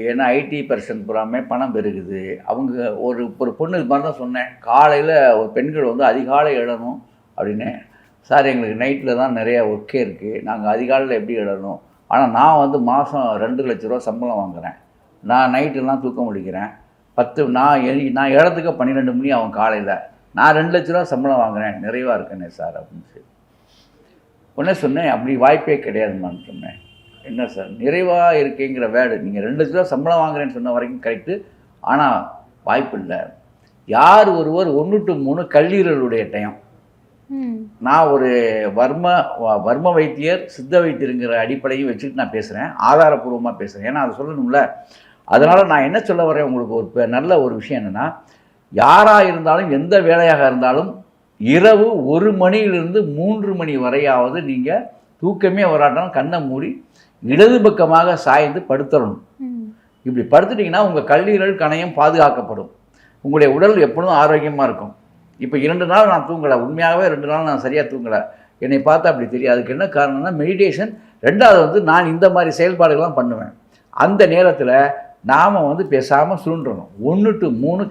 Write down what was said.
ஏன்னா ID person பூராமே பணம் பெருகுது. அவங்க ஒரு ஒரு பொண்ணு இது மாதிரி தான் சொன்னேன். காலையில் ஒரு பெண்கள் வந்து அதிகாலை எழணும் அப்படின்னு. சார் எங்களுக்கு நைட்டில் தான் நிறைய ஒர்க்கே இருக்குது நாங்கள் அதிகாலையில் எப்படி எழணும்? ஆனால் நான் வந்து மாதம் ரெண்டு லட்ச ரூபா சம்பளம் வாங்குகிறேன் நான் நைட்டெல்லாம் தூக்கம் முடிக்கிறேன். பத்து நான் எ- நான் இடத்துக்கு பன்னிரெண்டு மணி ஆகும் காலையில். நான் ரெண்டு லட்ச ரூபா சம்பளம் வாங்குகிறேன் நிறைவாக இருக்கேனே சார் அப்படின்னு சொல்லி. உடனே சொன்னேன் அப்படி வாய்ப்பே கிடையாதுமான்னு சொன்னேன். என்ன சார் நிறைவாக இருக்கேங்கிற வேர்டு நீங்கள் ரெண்டு லட்ச ரூபா சம்பளம் வாங்குறேன்னு சொன்ன வரைக்கும் கரெக்டு ஆனால் வாய்ப்பு இல்லை. யார் ஒருவர் ஒன்று டு மூணு கல்லீரலுடைய டைம் நான் ஒரு வர்ம வர்ம வைத்தியர் சித்த வைத்தியருங்கிற அடிப்படையும் வச்சுட்டு நான் பேசுகிறேன் ஆதாரப்பூர்வமாக பேசுகிறேன் ஏன்னா அதை சொல்லணும்ல. அதனால் நான் என்ன சொல்ல வரேன் உங்களுக்கு ஒரு நல்ல ஒரு விஷயம் என்னென்னா யாராக இருந்தாலும் எந்த வேலையாக இருந்தாலும் இரவு ஒரு மணியிலிருந்து மூன்று மணி வரையாவது நீங்கள் தூக்கமே வராட்டாலும் கண்ணை மூடி இடது பக்கமாக சாய்ந்து படுத்தரணும் ம். இப்படி படுத்துட்டிங்கன்னா உங்கள் கல்லீரல் கணையம் பாதுகாக்கப்படும். உங்களுடைய உடல் எப்பொழுதும் ஆரோக்கியமாக இருக்கும். இப்போ இரண்டு நாள் நான் தூங்கலை உண்மையாகவே ரெண்டு நாள் நான் சரியாக தூங்கலை. என்னை பார்த்தா அப்படி தெரியும். அதுக்கு என்ன காரணம்னா மெடிடேஷன் ரெண்டாவது வந்து நான் இந்த மாதிரி செயல்பாடுகள்லாம் பண்ணுவேன். அந்த நேரத்தில் நாம் வந்து பேசாமல் சுருண்டணும் ஒன்று டு மூணு